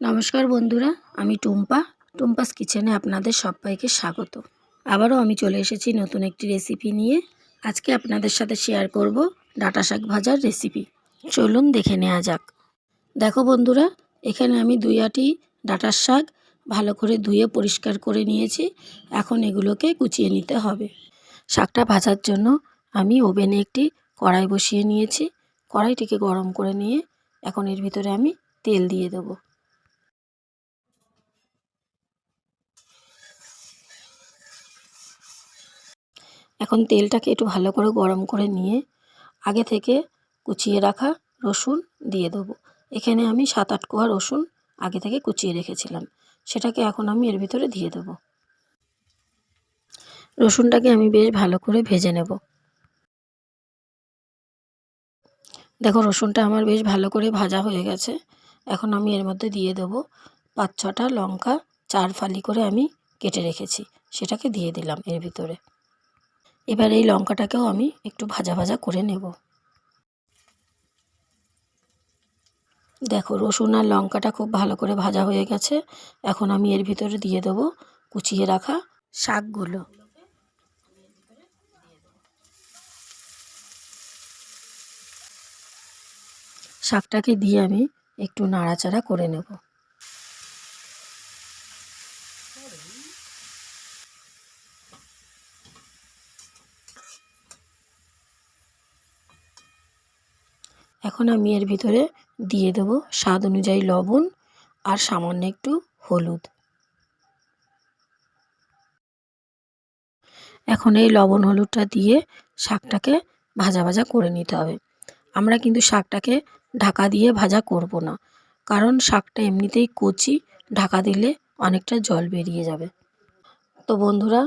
নমস্কার বন্ধুরা, আমি টুম্পা। টুম্পাস কিচেনে আপনাদের সবাইকে স্বাগত। আবারও আমি চলে এসেছি নতুন একটি রেসিপি নিয়ে। আজকে আপনাদের সাথে শেয়ার করব ডাটা শাক ভাজার রেসিপি। চলুন দেখে নেওয়া যাক। দেখো বন্ধুরা, এখানে আমি দুই আটি ডাটার শাক ভালো করে ধুয়ে পরিষ্কার করে নিয়েছি। এখন এগুলোকে কুচিয়ে নিতে হবে। শাকটা ভাজার জন্য আমি ওভেনে একটি কড়াই বসিয়ে নিয়েছি। কড়াইটিকে গরম করে নিয়ে এখন এর ভিতরে আমি তেল দিয়ে দেবো। এখন তেলটাকে একটু ভালো করে গরম করে নিয়ে আগে থেকে কুচিয়ে রাখা রসুন দিয়ে দেবো। এখানে আমি সাত আট কোয়া রসুন আগে থেকে কুচিয়ে রেখেছিলাম। সেটাকে এখন আমি এর ভিতরে দিয়ে দেবো। রসুনটাকে আমি বেশ ভালো করে ভেজে নেব। দেখো রসুনটা আমার বেশ ভালো করে ভাজা হয়ে গেছে। এখন আমি এর মধ্যে দিয়ে দেবো পাঁচ ছটা লঙ্কা, চার ফালি করে আমি কেটে রেখেছি। সেটাকে দিয়ে দিলাম এর ভিতরে। এবার এই লঙ্কাটাকেও আমি একটু ভাজা ভাজা করে নেব। দেখো, রসুন আর লঙ্কাটা খুব ভালো করে ভাজা হয়ে গেছে। এখন আমি এর ভিতরে দিয়ে দেবো কুচিয়ে রাখা শাকগুলো। শাকটাকে দিয়ে আমি একটু নাড়াচাড়া করে নেব। এখন আমি এর ভিতরে দিয়ে দেবো স্বাদ অনুযায়ী লবণ আর সামান্য একটু হলুদ। এখন এই লবণ হলুদটা দিয়ে শাকটাকে ভাজা ভাজা করে নিতে হবে। আমরা কিন্তু শাকটাকে ঢাকা দিয়ে ভাজা করব না, কারণ শাকটা এমনিতেই কচি, ঢাকা দিলে অনেকটা জল বেরিয়ে যাবে। তো বন্ধুরা,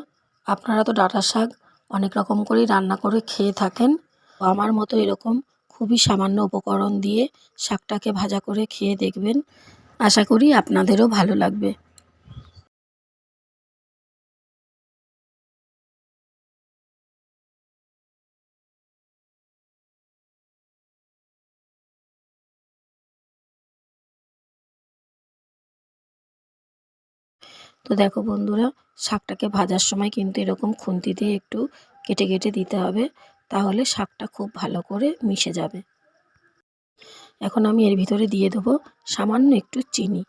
আপনারা তো ডাঁটা শাক অনেক রকম করেই রান্না করে খেয়ে থাকেন। আমার মতো এরকম খুবই সামান্য উপকরণ দিয়ে শাকটাকে ভাজা করে খেয়ে দেখবেন। আশা করি আপনাদেরও ভালো লাগবে। তো দেখো বন্ধুরা, শাকটাকে ভাজার সময় কিন্তু এরকম খুন্তি দিয়ে একটু কেটে কেটে দিতে হবে। তাহলে শাকটা খুব ভালো করে মিশে যাবে। এখন আমি এর ভিতরে দিয়ে দেবো সামান্য একটু চিনি।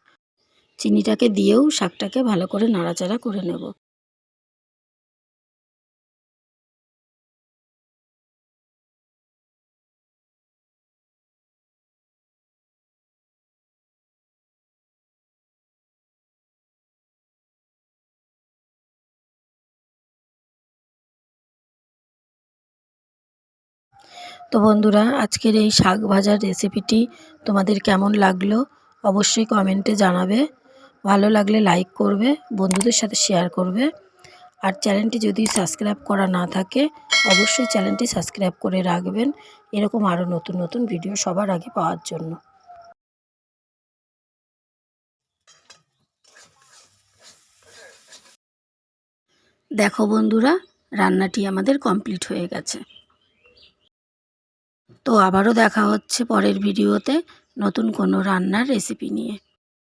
চিনিটাকে দিয়েও শাকটাকে ভালো করে নাড়াচাড়া করে নেব। তো বন্ধুরা, আজকের এই শাক ভাজার রেসিপিটি তোমাদের কেমন লাগল অবশ্যই কমেন্টে জানাবে। ভালো লাগলে লাইক করবে, বন্ধুদের সাথে শেয়ার করবে। আর চ্যানেলটি যদি সাবস্ক্রাইব করা না থাকে, অবশ্যই চ্যানেলটি সাবস্ক্রাইব করে রাখবেন। এরকম আরও নতুন নতুন ভিডিও সবার আগে পাওয়ার জন্য। দেখো বন্ধুরা, রান্নাটি আমাদের কমপ্লিট হয়ে গেছে। তো আবারও দেখা হচ্ছে পরের ভিডিওতে নতুন কোনো রান্নার রেসিপি নিয়ে।